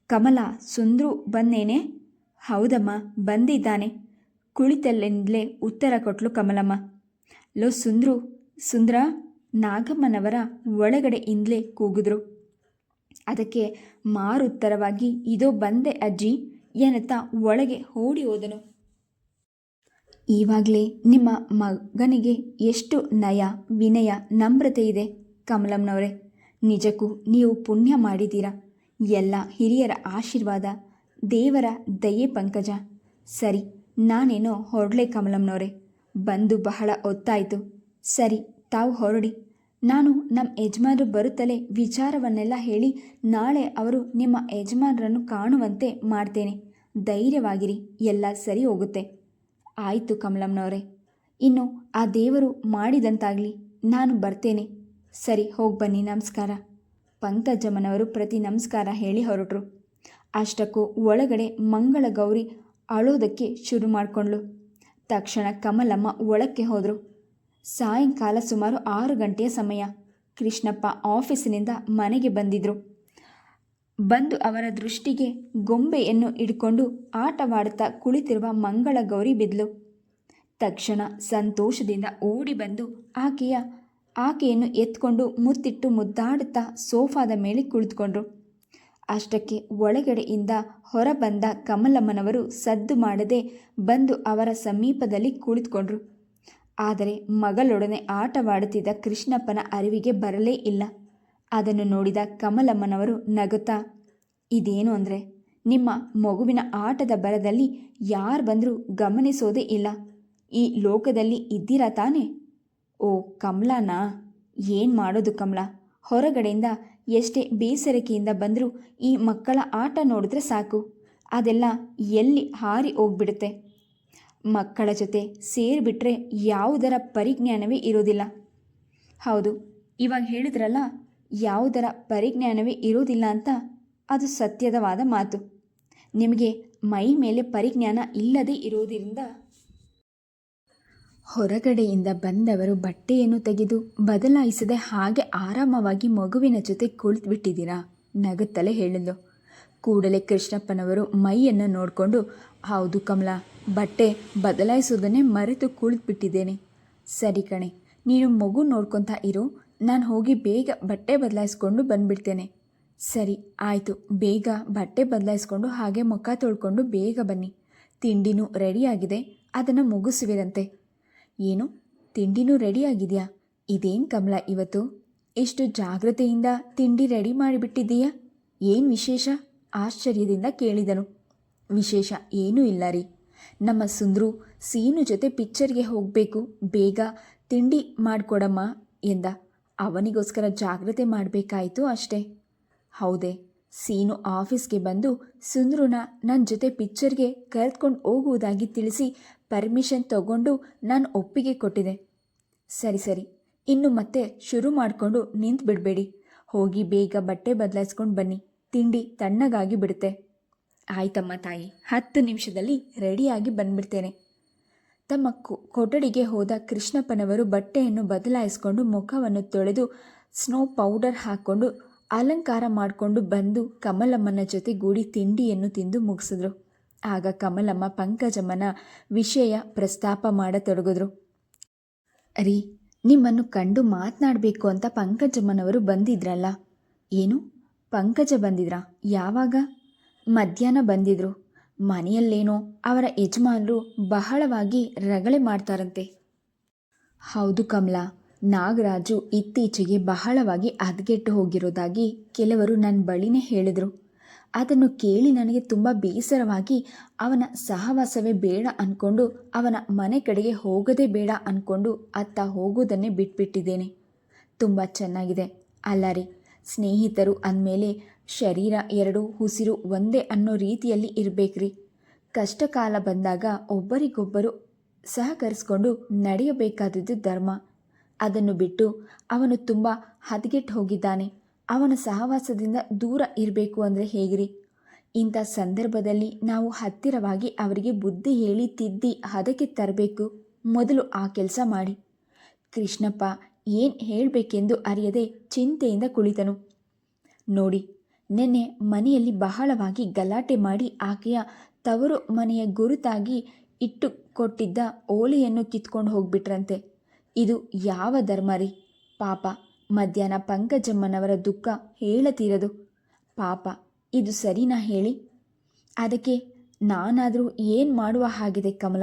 Speaker 1: ಕಮಲ, ಸುಂದ್ರು ಬಂದೇನೆ? ಹೌದಮ್ಮ, ಬಂದಿದ್ದಾನೆ. ಕುಳಿತಲ್ಲಿಂದಲೇ ಉತ್ತರ ಕೊಟ್ಲು ಕಮಲಮ್ಮ. ಲೋ ಸುಂದ್ರು ಸುಂದ್ರ ನಾಗಮ್ಮನವರ ಒಳಗಡೆಯಿಂದಲೇ ಕೂಗಿದ್ರು. ಅದಕ್ಕೆ ಮಾರುತ್ತರವಾಗಿ, ಇದೋ ಬಂದೆ ಅಜ್ಜಿ ಎನ್ನುತ್ತಾ ಒಳಗೆ ಓಡಿ ಹೋದನು. ಈವಾಗಲೇ ನಿಮ್ಮ ಮಗನಿಗೆ ಎಷ್ಟು ನಯ, ವಿನಯ, ನಮ್ರತೆ ಇದೆ ಕಮಲಮ್ಮನವರೇ. ನಿಜಕ್ಕೂ ನೀವು ಪುಣ್ಯ ಮಾಡಿದ್ದೀರಾ? ಎಲ್ಲ ಹಿರಿಯರ ಆಶೀರ್ವಾದ, ದೇವರ ದಯೆ ಪಂಕಜ. ಸರಿ, ನಾನೇನೋ ಹೊರಡ್ಲೆ ಕಮಲಮ್ಮನವರೇ. ಬಂದು ಬಹಳ ಹೊತ್ತಾಯಿತು. ಸರಿ, ತಾವು ಹೊರಡಿ. ನಾನು ನಮ್ಮ ಯಜಮಾನರು ಬರುತ್ತಲೇ ವಿಚಾರವನ್ನೆಲ್ಲ ಹೇಳಿ ನಾಳೆ ಅವರು ನಿಮ್ಮ ಯಜಮಾನರನ್ನು ಕಾಣುವಂತೆ ಮಾಡ್ತೇನೆ. ಧೈರ್ಯವಾಗಿರಿ, ಎಲ್ಲ ಸರಿ ಹೋಗುತ್ತೆ. ಆಯಿತು ಕಮಲಮ್ಮನವರೇ. ಇನ್ನು ಆ ದೇವರು ಮಾಡಿದಂತಾಗಲಿ, ನಾನು ಬರ್ತೇನೆ. ಸರಿ, ಹೋಗಿ ಬನ್ನಿ, ನಮಸ್ಕಾರ. ಪಂಕಜಮ್ಮನವರು ಪ್ರತಿ ನಮಸ್ಕಾರ ಹೇಳಿ ಹೊರಟರು. ಅಷ್ಟಕ್ಕೂ ಒಳಗಡೆ ಮಂಗಳ ಗೌರಿ ಅಳೋದಕ್ಕೆ ಶುರು ಮಾಡಿಕೊಂಡ್ಳು. ತಕ್ಷಣ ಕಮಲಮ್ಮ ಒಳಕ್ಕೆ ಹೋದರು. ಸಾಯಂಕಾಲ ಸುಮಾರು ಆರು ಗಂಟೆಯ ಸಮಯ. ಕೃಷ್ಣಪ್ಪ ಆಫೀಸಿನಿಂದ ಮನೆಗೆ ಬಂದಿದ್ರು. ಬಂದು ಅವರ ದೃಷ್ಟಿಗೆ ಗೊಂಬೆಯನ್ನು ಹಿಡ್ಕೊಂಡು ಆಟವಾಡುತ್ತಾ ಕುಳಿತಿರುವ ಮಂಗಳ ಗೌರಿ ಬಿದ್ಲು. ತಕ್ಷಣ ಸಂತೋಷದಿಂದ ಓಡಿ ಬಂದು ಆಕೆಯ, ಆಕೆಯನ್ನು ಎತ್ಕೊಂಡು ಮುತ್ತಿಟ್ಟು ಮುದ್ದಾಡುತ್ತಾ ಸೋಫಾದ ಮೇಲೆ ಕುಳಿತುಕೊಂಡ್ರು. ಅಷ್ಟಕ್ಕೆ ಒಳಗಡೆಯಿಂದ ಹೊರಬಂದ ಕಮಲಮ್ಮನವರು ಸದ್ದು ಮಾಡದೆ ಬಂದು ಅವರ ಸಮೀಪದಲ್ಲಿ ಕುಳಿತುಕೊಂಡ್ರು. ಆದರೆ ಮಗಳೊಡನೆ ಆಟವಾಡುತ್ತಿದ್ದ ಕೃಷ್ಣಪ್ಪನ ಅರಿವಿಗೆ ಬರಲೇ ಇಲ್ಲ. ಅದನ್ನು ನೋಡಿದ ಕಮಲಮ್ಮನವರು ನಗುತ್ತಾ, ಇದೇನು ಅಂದರೆ? ನಿಮ್ಮ ಮಗುವಿನ ಆಟದ ಬರದಲ್ಲಿ ಯಾರು ಬಂದರೂ ಗಮನಿಸೋದೇ ಇಲ್ಲ. ಈ ಲೋಕದಲ್ಲಿ ಇದ್ದೀರಾ ತಾನೇ? ಓ, ಕಮಲಾನಾ? ಏನು ಮಾಡೋದು ಕಮಲ? ಹೊರಗಡೆಯಿಂದ ಎಷ್ಟೇ ಬೇಸರಿಕೆಯಿಂದ ಬಂದರೂ ಈ ಮಕ್ಕಳ ಆಟ ನೋಡಿದ್ರೆ ಸಾಕು. ಅದೆಲ್ಲ ಎಲ್ಲಿ ಹಾರಿ ಹೋಗ್ಬಿಡುತ್ತೆ? ಮಕ್ಕಳ ಜೊತೆ ಸೇರಿಬಿಟ್ರೆ ಯಾವುದರ ಪರಿಜ್ಞಾನವೇ ಇರೋದಿಲ್ಲ. ಹೌದು, ಇವಾಗ ಹೇಳಿದ್ರಲ್ಲ, ಯಾವುದರ ಪರಿಜ್ಞಾನವೇ ಇರೋದಿಲ್ಲ ಅಂತ ಅದು ಸತ್ಯದವಾದ ಮಾತು. ನಿಮಗೆ ಮೈ ಮೇಲೆ ಪರಿಜ್ಞಾನ ಇಲ್ಲದೆ ಇರೋದರಿಂದ ಹೊರಗಡೆಯಿಂದ ಬಂದವರು ಬಟ್ಟೆಯನ್ನು ತೆಗೆದು ಬದಲಾಯಿಸದೆ ಹಾಗೆ ಆರಾಮವಾಗಿ ಮಗುವಿನ ಜೊತೆ ಕುಳಿತುಬಿಟ್ಟಿದ್ದೀರಾ? ನಗುತ್ತಲೇ ಹೇಳಿದ್ಲು. ಕೂಡಲೇ ಕೃಷ್ಣಪ್ಪನವರು ಮೈಯನ್ನು ನೋಡಿಕೊಂಡು, ಹೌದು ಕಮಲ, ಬಟ್ಟೆ ಬದಲಾಯಿಸೋದನ್ನೇ ಮರೆತು ಕುಳಿತುಬಿಟ್ಟಿದ್ದೇನೆ. ಸರಿ ಕಣೆ, ನೀನು ಮಗು ನೋಡ್ಕೊತಾ ಇರು. ನಾನು ಹೋಗಿ ಬೇಗ ಬಟ್ಟೆ ಬದಲಾಯಿಸ್ಕೊಂಡು ಬಂದುಬಿಡ್ತೇನೆ. ಸರಿ, ಆಯಿತು. ಬೇಗ ಬಟ್ಟೆ ಬದಲಾಯಿಸ್ಕೊಂಡು ಹಾಗೆ ಮುಖ ತೊಳ್ಕೊಂಡು ಬೇಗ ಬನ್ನಿ. ತಿಂಡಿನೂ ರೆಡಿಯಾಗಿದೆ, ಅದನ್ನು ಮುಗಿಸುವಿರಂತೆ. ಏನು? ತಿಂಡಿನೂ ರೆಡಿಯಾಗಿದೆಯಾ? ಇದೇನು ಕಮಲ ಇವತ್ತು? ಇಷ್ಟು ಜಾಗ್ರತೆಯಿಂದ ತಿಂಡಿ ರೆಡಿ ಮಾಡಿಬಿಟ್ಟಿದ್ದೀಯಾ? ಏನು ವಿಶೇಷ? ಆಶ್ಚರ್ಯದಿಂದ ಕೇಳಿದನು. ವಿಶೇಷ ಏನೂ ಇಲ್ಲ ರೀ. ನಮ್ಮ ಸುಂದ್ರು ಸೀನು ಜೊತೆ ಪಿಕ್ಚರ್ಗೆ ಹೋಗಬೇಕು. ಬೇಗ ತಿಂಡಿ ಮಾಡಿಕೊಡಮ್ಮ ಎಂದ. ಅವನಿಗೋಸ್ಕರ ಜಾಗ್ರತೆ ಮಾಡಬೇಕಾಯಿತು ಅಷ್ಟೇ. ಹೌದೇ, ಸೀನು ಆಫೀಸ್ಗೆ ಬಂದು ಸುಂದ್ರುನ ನನ್ನ ಜೊತೆ ಪಿಕ್ಚರ್ಗೆ ಕರೆದುಕೊಂಡು ಹೋಗುವುದಾಗಿ ತಿಳಿಸಿ ಪರ್ಮಿಷನ್ ತಗೊಂಡು ನಾನು ಒಪ್ಪಿಗೆ ಕೊಟ್ಟಿದೆ. ಸರಿ ಸರಿ. ಇನ್ನು ಮತ್ತೆ ಶುರು ಮಾಡಿಕೊಂಡು ನಿಂತು ಬಿಡಬೇಡಿ ಹೋಗಿ ಬೇಗ ಬಟ್ಟೆ ಬದಲಾಯಿಸ್ಕೊಂಡು ಬನ್ನಿ. ತಿಂಡಿ ತಣ್ಣಗಾಗಿ ಬಿಡುತ್ತೆ. ಆಯ್ತಮ್ಮ ತಾಯಿ, ಹತ್ತು ನಿಮಿಷದಲ್ಲಿ ರೆಡಿಯಾಗಿ ಬಂದ್ಬಿಡ್ತೇನೆ. ತಮ್ಮ ಕೊಠಡಿಗೆ ಹೋದ ಕೃಷ್ಣಪ್ಪನವರು ಬಟ್ಟೆಯನ್ನು ಬದಲಾಯಿಸಿಕೊಂಡು ಮುಖವನ್ನು ತೊಳೆದು ಸ್ನೋ ಪೌಡರ್ ಹಾಕ್ಕೊಂಡು ಅಲಂಕಾರ ಮಾಡಿಕೊಂಡು ಬಂದು ಕಮಲಮ್ಮನ ಜೊತೆ ಗೂಡಿ ತಿಂಡಿಯನ್ನು ತಿಂದು ಮುಗಿಸಿದ್ರು. ಆಗ ಕಮಲಮ್ಮ ಪಂಕಜಮ್ಮನ ವಿಷಯ ಪ್ರಸ್ತಾಪ ಮಾಡತೊಡಗಿದ್ರು. ರೀ, ನಿಮ್ಮನ್ನು ಕಂಡು ಮಾತನಾಡಬೇಕು ಅಂತ ಪಂಕಜಮ್ಮನವರು ಬಂದಿದ್ರಲ್ಲ. ಏನು? ಪಂಕಜ ಬಂದಿದ್ರಾ. ಯಾವಾಗ? ಮಧ್ಯಾಹ್ನ ಬಂದಿದ್ರು. ಮನೆಯಲ್ಲೇನೋ ಅವರ ಯಜಮಾನರು ಬಹಳವಾಗಿ ರಗಳೆ ಮಾಡ್ತಾರಂತೆ. ಹೌದು ಕಮಲಾ, ನಾಗರಾಜು ಇತ್ತೀಚೆಗೆ ಬಹಳವಾಗಿ ಹದಗೆಟ್ಟು ಹೋಗಿರೋದಾಗಿ ಕೆಲವರು ನನ್ನ ಬಳಿನೇ ಹೇಳಿದರು. ಅದನ್ನು ಕೇಳಿ ನನಗೆ ತುಂಬ ಬೇಸರವಾಗಿ ಅವನ ಸಹವಾಸವೇ ಬೇಡ ಅಂದ್ಕೊಂಡು ಅವನ ಮನೆ ಕಡೆಗೆ ಹೋಗದೇ ಬೇಡ ಅಂದ್ಕೊಂಡು ಅತ್ತ ಹೋಗೋದನ್ನೇ ಬಿಟ್ಬಿಟ್ಟಿದ್ದೇನೆ. ತುಂಬ ಚೆನ್ನಾಗಿದೆ. ಅಲ್ಲ ಸ್ನೇಹಿತರು ಅಂದಮೇಲೆ ಶರೀರ ಎರಡು, ಉಸಿರು ಒಂದೇ ಅನ್ನೋ ರೀತಿಯಲ್ಲಿ ಇರಬೇಕ್ರಿ. ಕಷ್ಟ ಕಾಲ ಬಂದಾಗ ಒಬ್ಬರಿಗೊಬ್ಬರು ಸಹಕರಿಸ್ಕೊಂಡು ನಡೆಯಬೇಕಾದದ್ದು ಧರ್ಮ. ಅದನ್ನು ಬಿಟ್ಟು ಅವನು ತುಂಬ ಹದಗೆಟ್ಟು ಹೋಗಿದ್ದಾನೆ. ಅವನ ಸಹವಾಸದಿಂದ ದೂರ ಇರಬೇಕು ಅಂದರೆ ಹೇಗ್ರಿ? ಇಂಥ ಸಂದರ್ಭದಲ್ಲಿ ನಾವು ಹತ್ತಿರವಾಗಿ ಅವರಿಗೆ ಬುದ್ಧಿ ಹೇಳಿ ತಿದ್ದಿ ಹದಕ್ಕೆ ತರಬೇಕು. ಮೊದಲು ಆ ಕೆಲಸ ಮಾಡಿ. ಕೃಷ್ಣಪ್ಪ ಏನು ಹೇಳಬೇಕೆಂದು ಅರಿಯದೆ ಚಿಂತೆಯಿಂದ ಕುಳಿತನು. ನೋಡಿ, ನೆನ್ನೆ ಮನೆಯಲ್ಲಿ ಬಹಳವಾಗಿ ಗಲಾಟೆ ಮಾಡಿ ಆಕೆಯ ತವರು ಮನೆಯ ಗುರುತಾಗಿ ಇಟ್ಟು ಕೊಟ್ಟಿದ್ದ ಓಲೆಯನ್ನು ಕಿತ್ಕೊಂಡು ಹೋಗ್ಬಿಟ್ರಂತೆ. ಇದು ಯಾವ ಧರ್ಮ ರೀ? ಪಾಪ, ಮಧ್ಯಾಹ್ನ ಪಂಕಜಮ್ಮನವರ ದುಃಖ ಹೇಳತೀರದು. ಪಾಪ, ಇದು ಸರಿನಾ ಹೇಳಿ? ಅದಕ್ಕೆ ನಾನಾದರೂ ಏನು ಮಾಡುವ ಹಾಗಿದೆ ಕಮಲ?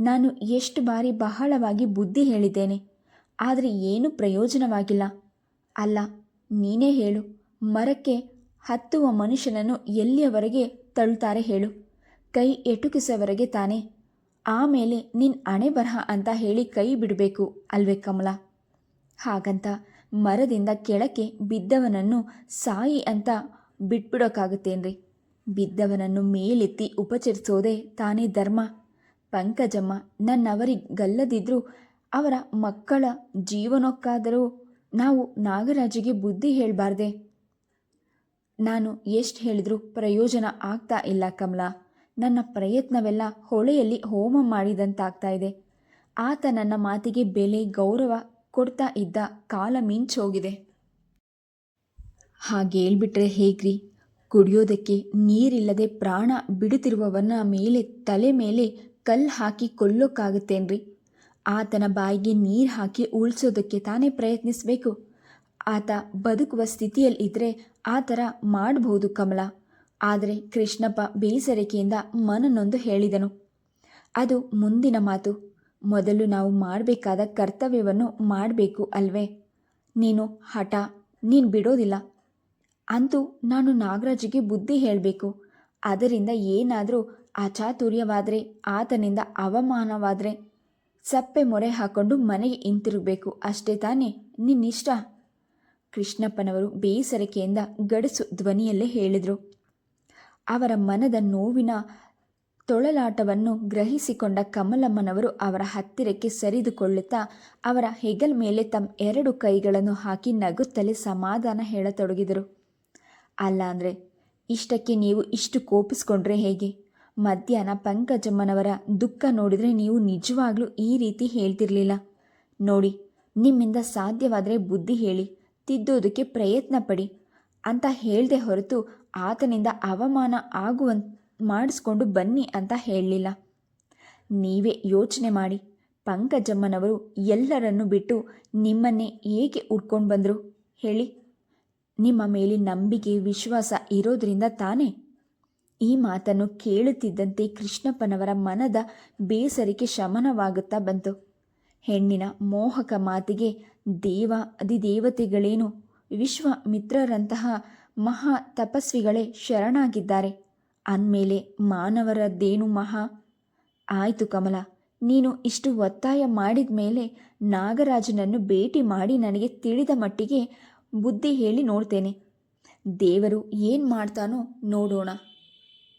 Speaker 1: ನಾನು ಎಷ್ಟು ಬಾರಿ ಬಹಳವಾಗಿ ಬುದ್ಧಿ ಹೇಳಿದ್ದೇನೆ. ಆದರೆ ಏನೂ ಪ್ರಯೋಜನವಾಗಿಲ್ಲ. ಅಲ್ಲ, ನೀನೇ ಹೇಳು. ಮರಕ್ಕೆ ಹತ್ತುವ ಮನುಷ್ಯನನ್ನು ಎಲ್ಲಿಯವರೆಗೆ ತಳ್ಳುತ್ತಾರೆ ಹೇಳು. ಕೈ ಎಟುಕಿಸೋವರೆಗೆ ತಾನೆ. ಆಮೇಲೆ ನಿನ್ನ ಅಣೆ ಬರಹ ಅಂತ ಹೇಳಿ ಕೈ ಬಿಡಬೇಕು ಅಲ್ವೇ ಕಮಲ. ಹಾಗಂತ ಮರದಿಂದ ಕೆಳಕ್ಕೆ ಬಿದ್ದವನನ್ನು ಸಾಯಿ ಅಂತ ಬಿಟ್ಬಿಡೋಕ್ಕಾಗುತ್ತೇನ್ರಿ ಬಿದ್ದವನನ್ನು ಮೇಲೆತ್ತಿ ಉಪಚರಿಸೋದೇ ತಾನೇ ಧರ್ಮ. ಪಂಕಜಮ್ಮ ನನ್ನವರಿಗಲ್ಲದಿದ್ರೂ ಅವರ ಮಕ್ಕಳ ಜೀವನಕ್ಕಾದರೂ ನಾವು ನಾಗರಾಜಿಗೆ ಬುದ್ಧಿ ಹೇಳಬಾರ್ದೆ. ನಾನು ಎಷ್ಟು ಹೇಳಿದರೂ ಪ್ರಯೋಜನ ಆಗ್ತಾ ಇಲ್ಲ ಕಮಲ. ನನ್ನ ಪ್ರಯತ್ನವೆಲ್ಲ ಹೊಳೆಯಲ್ಲಿ ಹೋಮ ಮಾಡಿದಂತಾಗ್ತಾ ಇದೆ. ಆತ ನನ್ನ ಮಾತಿಗೆ ಬೆಲೆ, ಗೌರವ ಕೊಡ್ತಾ ಇದ್ದ ಕಾಲ ಮಿಂಚೋಗಿದೆ. ಹಾಗೇಳ್ಬಿಟ್ರೆ ಹೇಗ್ರಿ? ಕುಡಿಯೋದಕ್ಕೆ ನೀರಿಲ್ಲದೆ ಪ್ರಾಣ ಬಿಡುತ್ತಿರುವವನ ಮೇಲೆ, ತಲೆ ಮೇಲೆ ಕಲ್ಲು ಹಾಕಿ ಕೊಲ್ಲೋಕ್ಕಾಗುತ್ತೇನ್ರಿ? ಆತನ ಬಾಯಿಗೆ ನೀರು ಹಾಕಿ ಉಳಿಸೋದಕ್ಕೆ ತಾನೇ ಪ್ರಯತ್ನಿಸಬೇಕು. ಆತ ಬದುಕುವ ಸ್ಥಿತಿಯಲ್ಲಿ ಇದ್ದರೆ ಆ ಥರ ಮಾಡಬಹುದು ಕಮಲ. ಆದರೆ ಕೃಷ್ಣಪ್ಪ ಬೇಸರಿಕೆಯಿಂದ ಮನನೊಂದು ಹೇಳಿದನು. ಅದು ಮುಂದಿನ ಮಾತು. ಮೊದಲು ನಾವು ಮಾಡಬೇಕಾದ ಕರ್ತವ್ಯವನ್ನು ಮಾಡಬೇಕು ಅಲ್ವೇ? ನೀನು ಹಠ, ನೀನು ಬಿಡೋದಿಲ್ಲ. ಅಂತೂ ನಾನು ನಾಗರಾಜಿಗೆ ಬುದ್ಧಿ ಹೇಳಬೇಕು. ಅದರಿಂದ ಏನಾದರೂ ಅಚಾತುರ್ಯವಾದರೆ ಆತನಿಂದ ಅವಮಾನವಾದರೆ ಸಪ್ಪೆ ಮೊರೆ ಹಾಕೊಂಡು ಮನೆಗೆ ಹಿಂತಿರುಗಬೇಕು. ಅಷ್ಟೇ ತಾನೇ? ನಿನ್ನಿಷ್ಟ? ಕೃಷ್ಣಪ್ಪನವರು ಬೇಸರಿಕೆಯಿಂದ ಗಡಸು ಧ್ವನಿಯಲ್ಲೇ ಹೇಳಿದರು. ಅವರ ಮನದ ನೋವಿನ ತೊಳಲಾಟವನ್ನು ಗ್ರಹಿಸಿಕೊಂಡ ಕಮಲಮ್ಮನವರು ಅವರ ಹತ್ತಿರಕ್ಕೆ ಸರಿದುಕೊಳ್ಳುತ್ತಾ ಅವರ ಹೆಗಲ್ ಮೇಲೆ ತಮ್ಮ ಎರಡು ಕೈಗಳನ್ನು ಹಾಕಿ ನಗುತ್ತಲೇ ಸಮಾಧಾನ ಹೇಳತೊಡಗಿದರು. ಅಲ್ಲ ಅಂದರೆ, ಇಷ್ಟಕ್ಕೆ ನೀವು ಇಷ್ಟು ಕೋಪಿಸ್ಕೊಂಡ್ರೆ ಹೇಗೆ? ಮಧ್ಯಾಹ್ನ ಪಂಕಜಮ್ಮನವರ ದುಃಖ ನೋಡಿದರೆ ನೀವು ನಿಜವಾಗ್ಲೂ ಈ ರೀತಿ ಹೇಳ್ತಿರ್ಲಿಲ್ಲ. ನೋಡಿ, ನಿಮ್ಮಿಂದ ಸಾಧ್ಯವಾದರೆ ಬುದ್ಧಿ ಹೇಳಿ, ತಿದ್ದೋದಕ್ಕೆ ಪ್ರಯತ್ನ ಪಡಿ ಅಂತ ಹೇಳದೆ ಹೊರತು ಆತನಿಂದ ಅವಮಾನ ಆಗುವಂತ ಮಾಡಿಸ್ಕೊಂಡು ಬನ್ನಿ ಅಂತ ಹೇಳಲಿಲ್ಲ. ನೀವೇ ಯೋಚನೆ ಮಾಡಿ, ಪಂಕಜಮ್ಮನವರು ಎಲ್ಲರನ್ನು ಬಿಟ್ಟು ನಿಮ್ಮನ್ನೇ ಏಕೆ ಉಟ್ಕೊಂಡು ಬಂದರು? ಹೇಳಿ, ನಿಮ್ಮ ಮೇಲೆ ನಂಬಿಕೆ, ವಿಶ್ವಾಸ ಇರೋದ್ರಿಂದ ತಾನೇ? ಈ ಮಾತನ್ನು ಕೇಳುತ್ತಿದ್ದಂತೆ ಕೃಷ್ಣಪ್ಪನವರ ಮನದ ಬೇಸರಿಕೆ ಶಮನವಾಗುತ್ತಾ ಬಂತು. ಹೆಣ್ಣಿನ ಮೋಹಕ ಮಾತಿಗೆ, ದೇವ, ಅಧಿದೇವತೆಗಳೇನು, ವಿಶ್ವಮಿತ್ರರಂತಹ ಮಹಾ ತಪಸ್ವಿಗಳೇ ಶರಣಾಗಿದ್ದಾರೆ. ಅಂದಮೇಲೆ ಮಾನವರದ್ದೇನು ಮಹಾ? ಆಯಿತು ಕಮಲ, ನೀನು ಇಷ್ಟು ಒತ್ತಾಯ ಮಾಡಿದ ಮೇಲೆ ನಾಗರಾಜನನ್ನು ಭೇಟಿ ಮಾಡಿ ನನಗೆ ತಿಳಿದ ಮಟ್ಟಿಗೆ ಬುದ್ಧಿ ಹೇಳಿ ನೋಡ್ತೇನೆ. ದೇವರು ಏನು ಮಾಡ್ತಾನೋ ನೋಡೋಣ.